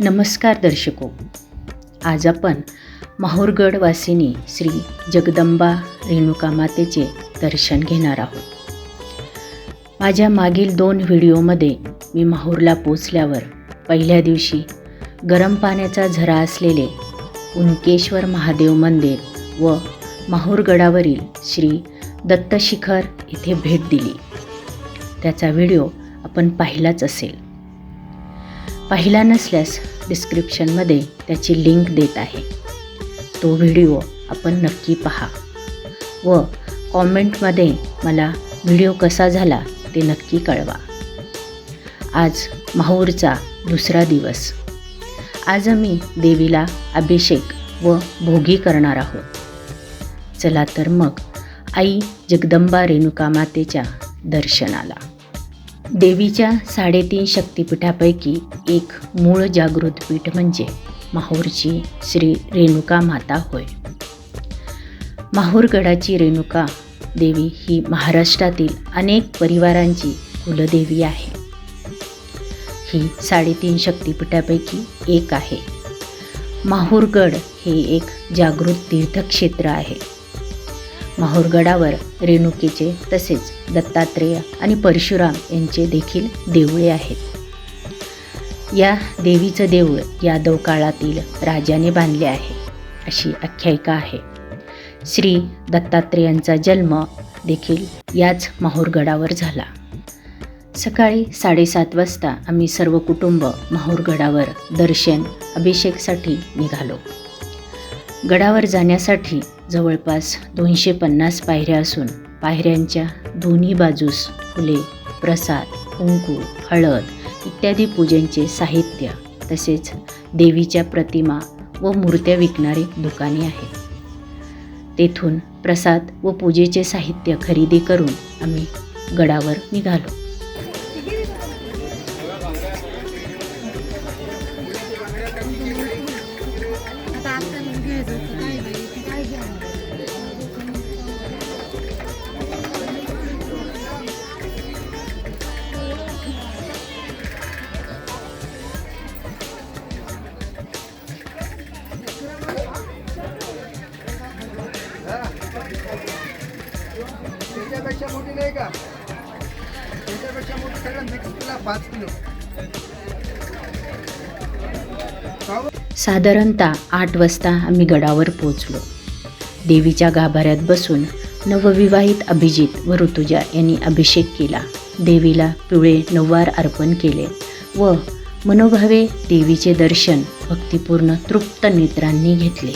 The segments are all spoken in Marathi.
नमस्कार दर्शको. आज आपण माहूरगड वासिनी श्री जगदंबा रेणुका मातेचे दर्शन घेणार आहोत. माझ्या मागील दोन व्हिडिओमध्ये मी माहूरला पोचल्यावर पहिल्या दिवशी गरम पाण्याचा झरा असलेले उनकेश्वर महादेव मंदिर व माहूरगडावरील श्री दत्तशिखर येथे भेट दिली. त्याचा व्हिडिओ आपण पाहिलाच असेल. पाहिला नसल्यास डिस्क्रिप्शनमध्ये त्याची लिंक देत आहे. तो व्हिडिओ आपण नक्की पहा. व कॉमेंटमध्ये मला व्हिडिओ कसा झाला ते नक्की कळवा. आज माहूरचा दुसरा दिवस. आज आम्ही देवीला अभिषेक व भोगी करणार आहोत. चला तर मग आई जगदंबा रेणुका मातेच्या दर्शनाला. देवीच्या साडेतीन शक्तिपीठापैकी एक मूळ जागृत पीठ म्हणजे माहूरची श्री रेणुका माता होय. माहूरगडाची रेणुका देवी ही महाराष्ट्रातील अनेक परिवारांची कुलदेवी आहे. ही साडेतीन शक्तिपीठापैकी एक आहे. माहूरगड हे एक जागृत तीर्थक्षेत्र आहे. माहूरगडावर रेणुकेचे तसेच दत्तात्रेय आणि परशुराम यांचे देखील देवळे आहेत. या देवीचं देऊळ यादव काळातील राजाने बांधले आहे. अशी आख्यायिका आहे. श्री दत्तात्रेयांचा जन्म देखील याच माहूरगडावर झाला. सकाळी साडेसात वाजता आम्ही सर्व कुटुंब माहूरगडावर दर्शन अभिषेकसाठी निघालो. गडावर जाण्यासाठी जवळपास दोनशे पन्नास पायऱ्या असून पायऱ्यांच्या दोन्ही बाजूस फुले प्रसाद कुंकू हळद इत्यादी पूजेंचे साहित्य तसेच देवीच्या प्रतिमा व मूर्त्या विकणारी दुकाने आहेत तेथून प्रसाद व पूजेचे साहित्य खरेदी करून आम्ही गडावर निघालो. त्याच्यापेक्षा मोठी नाही का? त्याच्यापेक्षा मोठी सगळं मिक्स केला पाच किलो. साधारणतः आठ वाजता आम्ही गडावर पोचलो देवीच्या गाभाऱ्यात बसून नवविवाहित अभिजित व ऋतुजा यांनी अभिषेक केला. देवीला पिवळे नववार अर्पण केले व मनोभावे देवीचे दर्शन भक्तिपूर्ण तृप्त नेत्रांनी घेतले.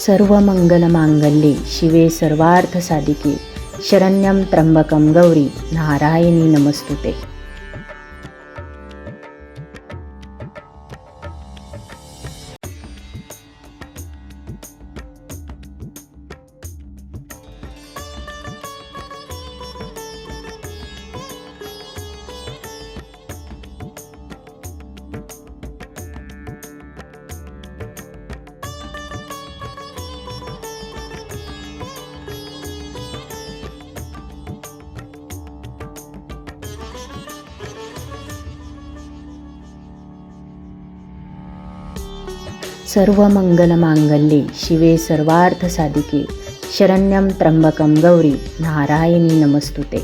सर्व मंगल मांगल्ये शिवे सर्वार्थ साधिके. शरण्यम त्र्यंबकम गौरी नारायणी नमस्तुते सर्व मंगल मांगल्ये शिवे सर्वार्थ साधिके शरण्यम त्र्यंबकम गौरी नारायणी नमस्तुते.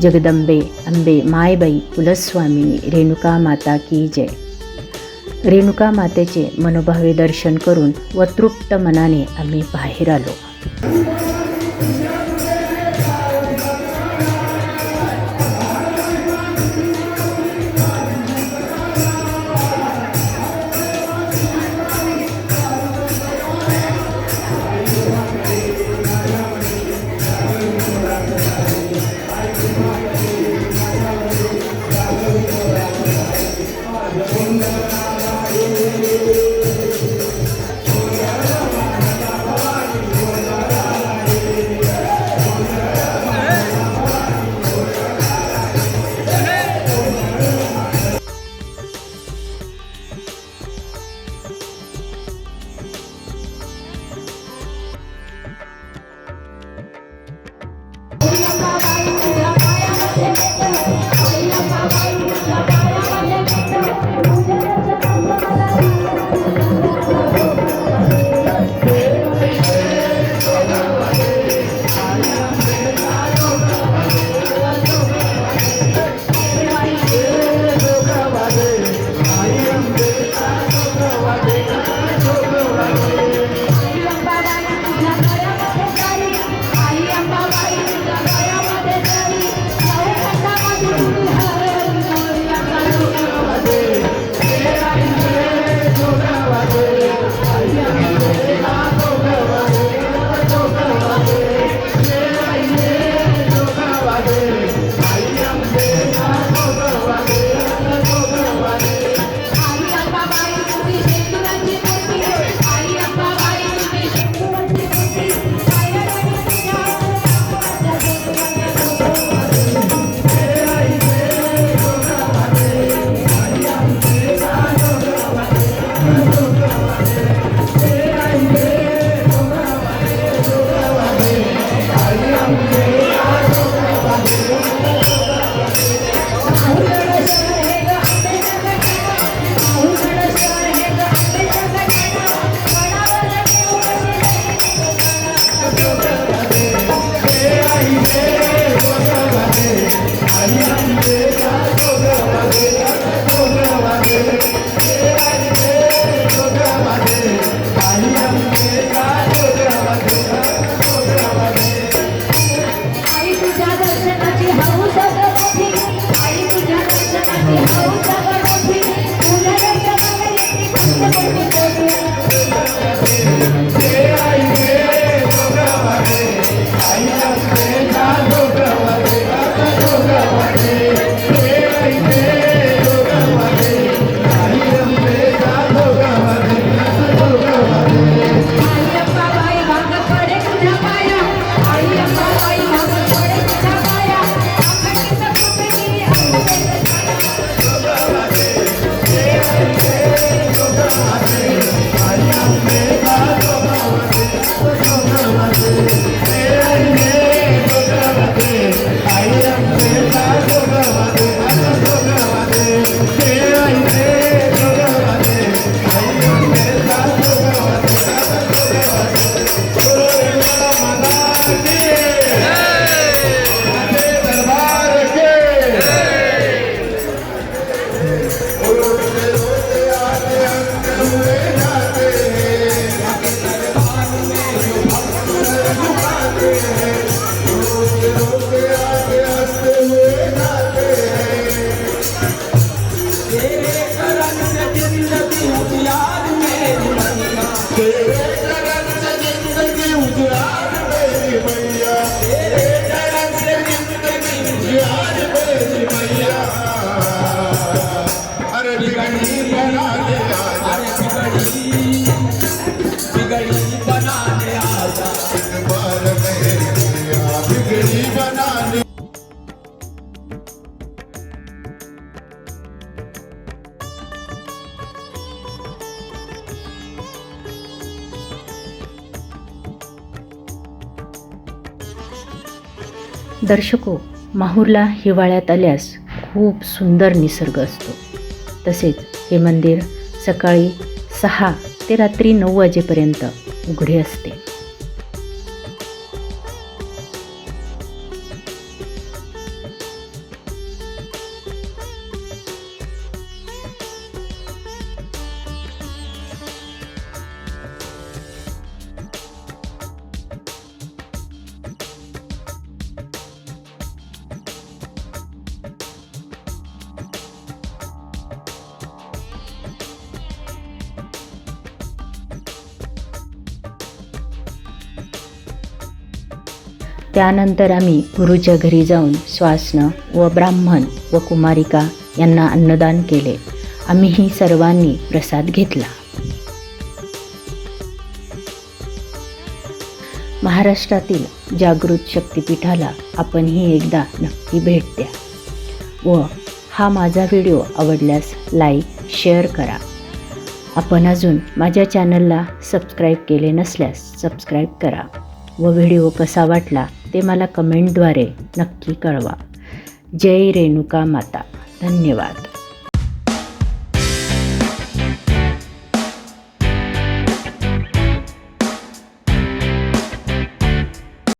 जगदंबे अंबे मायबाई कुलस्वामिनी रेणुका माता की जय. रेणुका मातेचे मनोभावे दर्शन करून व तृप्त मनाने आम्ही बाहेर आलो. दर्शको माहूरला हिवाळ्यात आल्यास खूप सुंदर निसर्ग असतो. तसेच हे मंदिर सकाळी सहा ते रात्री नऊ वाजेपर्यंत उघडे असते. त्यानंतर आम्ही गुरुच्या घरी जाऊन श्वासनं व ब्राह्मण व कुमारिका यांना अन्नदान केले. आम्हीही सर्वांनी प्रसाद घेतला. महाराष्ट्रातील जागृत शक्तिपीठाला आपणही एकदा नक्की भेट द्या व हा माझा व्हिडिओ आवडल्यास लाईक शेअर करा. आपण अजून माझ्या चॅनलला सबस्क्राईब केले नसल्यास सबस्क्राईब करा व व्हिडिओ कसा वाटला ते मला कमेंटद्वारे नक्की कळवा. जय रेणुका माता. धन्यवाद.